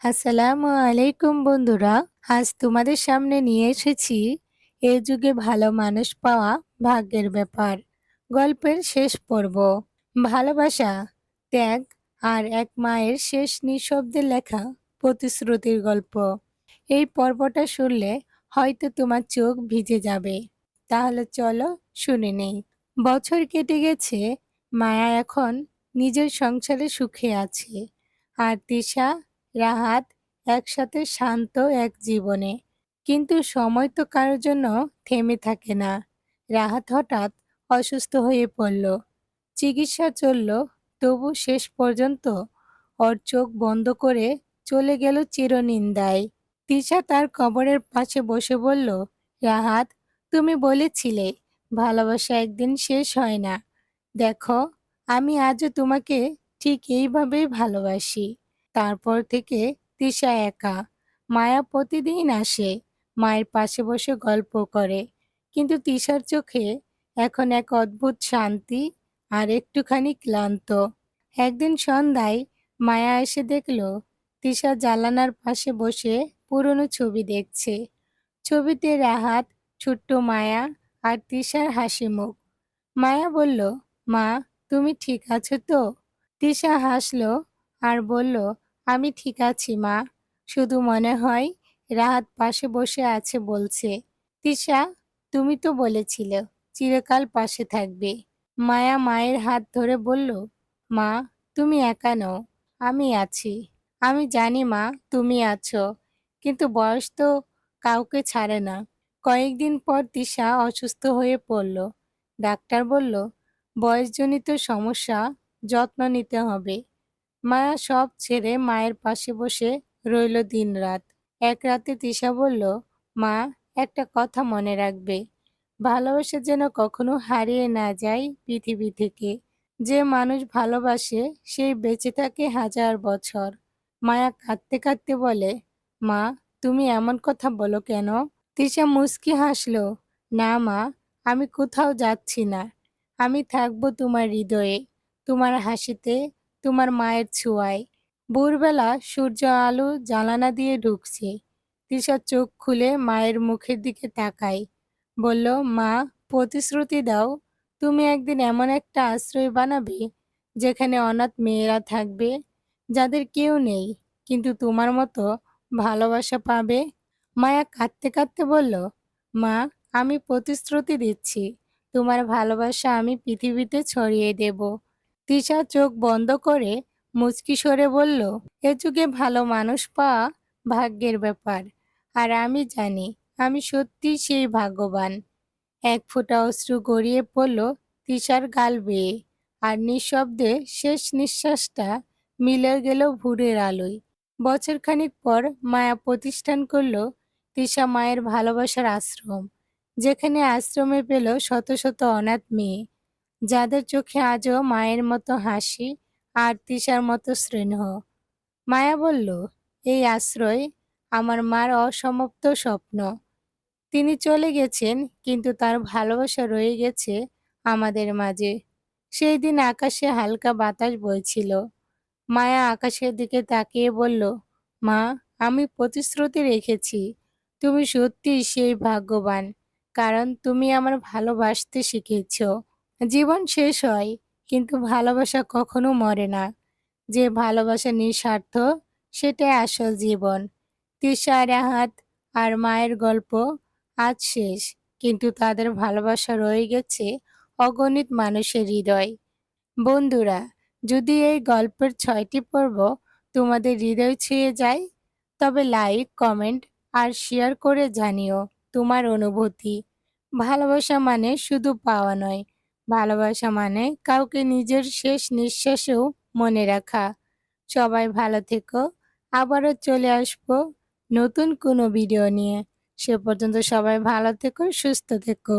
আসসালামু আলাইকুম বন্ধুরা, আজ তোমাদের সামনে নিয়ে এসেছি এ যুগে ভালো মানুষ পাওয়া ভাগ্যের ব্যাপার। গল্পের শেষ পর্ব, ভালোবাসা, ত্যাগ আর এক মায়ের শেষ নিঃশব্দে লেখা প্রতিশ্রুতির গল্প। এই পর্বটা শুনলে হয়তো তোমার চোখ ভিজে যাবে। তাহলে চলো শুনে নেই। বছর কেটে গেছে, মায়া এখন নিজের সংসারে সুখে আছে। আর তিশা রাহাত একসাথে শান্ত এক জীবনে। কিন্তু সময় তো কারোর জন্য থেমে থাকে না। রাহাত হঠাৎ অসুস্থ হয়ে পড়ল। চিকিৎসা চলল, তবু শেষ পর্যন্ত ওর চোখ বন্ধ করে চলে গেল চিরনিন্দায়। তিশা তার কবরের পাশে বসে বলল, রাহাত, তুমি বলেছিলে ভালোবাসা একদিন শেষ হয় না। দেখো, আমি আজও তোমাকে ঠিক এইভাবেই ভালোবাসি। তারপর থেকে তৃষা একা। মায়া প্রতিদিন আসে, মায়ের পাশে বসে গল্প করে। কিন্তু তৃষার চোখে এখন এক অদ্ভুত শান্তি আর একটুখানি ক্লান্ত। একদিন সন্ধ্যায় মায়া এসে দেখল, তিশা জালানার পাশে বসে পুরনো ছবি দেখছে। ছবিতে রাহাত, ছোট্ট মায়া আর তৃষার হাসি মুখ। মায়া বলল, মা, তুমি ঠিক আছো তো? তৃষা হাসলো আর বলল, আমি ঠিক আছি, মা। শুধু মনে হয় রাহাত পাশে বসে আছে, বলছে। তিশা, তুমি তো বলেছিলে চিরকাল পাশে থাকবে। মায়া মায়ের হাত ধরে বলল, মা, তুমি একা নও, আমি আছি। আমি জানি, মা, তুমি আছো, কিন্তু বয়স তো কাউকে ছাড়ে না। কয়েকদিন পর তিশা অসুস্থ হয়ে পড়ল। ডাক্তার বলল, বয়সজনিত সমস্যা, যত্ন নিতে হবে। মায়া সব ছেড়ে মায়ের পাশে বসে রইল দিনরাত। এক রাতে তিশা বলল, মা, একটা কথা মনে রাখবে। ভালোবাসা যেন কখনো হারিয়ে না যায় পৃথিবী থেকে। যে মানুষ ভালোবাসে, সেই বেঁচে থাকে হাজার বছর। মায়া কাঁদতে কাঁদতে বলে, মা, তুমি এমন কথা বলো কেন? তিশা মুস্কি হাসলো, না মা, আমি কোথাও যাচ্ছি না। আমি থাকব তোমার হৃদয়ে। তোমার হাসিতে তোমার মায়ের ছোঁয়ায়। ভোরবেলা সূর্য আলো জানালা দিয়ে ঢুকছে। তিশা চোখ খুলে মায়ের মুখের দিকে তাকায়। বলল, মা, প্রতিশ্রুতি দাও। তুমি একদিন এমন একটা আশ্রয় বানাবে যেখানে অনাথ মেয়েরা থাকবে, যাদের কেউ নেই, কিন্তু তোমার মতো ভালোবাসা পাবে? মায়া কাঁদতে কাঁদতে বলল, মা, আমি প্রতিশ্রুতি দিচ্ছি। তোমার ভালোবাসা আমি পৃথিবীতে ছড়িয়ে দেব। তিশা চোখ বন্ধ করে মুচকি সরে বলল, এ যুগে ভালো মানুষ পাওয়া ভাগ্যের ব্যাপার। আর আমি জানি, আমি সত্যি সেই ভাগ্যবান। এক ফোঁটা অশ্রু গড়িয়ে পড়ল তিশার গাল বেয়ে, আর নিঃশব্দে শেষ নিঃশ্বাসটা মিলে গেল ভুরের আলোয়। বছরখানিক পর মায়া প্রতিষ্ঠান করল তিশা মায়ের ভালোবাসার আশ্রম, যেখানে আশ্রমে পেল শত শত অনাথ মেয়ে। যাদের চোখে আজও মায়ের মতো হাসি আর তিশার মতো স্নেহ। মায়া বলল, এই আশ্রয় আমার মার অসমাপ্ত স্বপ্ন। তিনি চলে গেছেন, কিন্তু তার ভালোবাসা রয়ে গেছে আমাদের মাঝে। সেই দিন আকাশে হালকা বাতাস বইছিল। মায়া আকাশের দিকে তাকিয়ে বলল, মা, আমি প্রতিশ্রুতি রেখেছি। তুমি সত্যি সেই ভাগ্যবান, কারণ তুমি আমার ভালোবাসতে শিখেছ। জীবন শেষ হয়, কিন্তু ভালোবাসা কখনো মরে না। যে ভালোবাসা নিঃস্বার্থ, সেটাই আসল জীবন। তিশা রাহাত আর মায়ের গল্প আজ শেষ, কিন্তু তাদের ভালোবাসা রয়ে গেছে অগণিত মানুষের হৃদয়। বন্ধুরা, যদি এই গল্পের ছয়টি পর্ব তোমাদের হৃদয় ছুঁয়ে যায়, তবে লাইক, কমেন্ট আর শেয়ার করে জানিও তোমার অনুভূতি। ভালোবাসা মানে শুধু পাওয়া নয় ভালোবাসা মানে কাউকে নিজের শেষ নিঃশ্বাসেও মনে রাখা। সবাই ভালো থেকো। আবারও চলে আসব নতুন কোনো ভিডিও নিয়ে। সে পর্যন্ত সবাই ভালো থেকো, সুস্থ থেকো।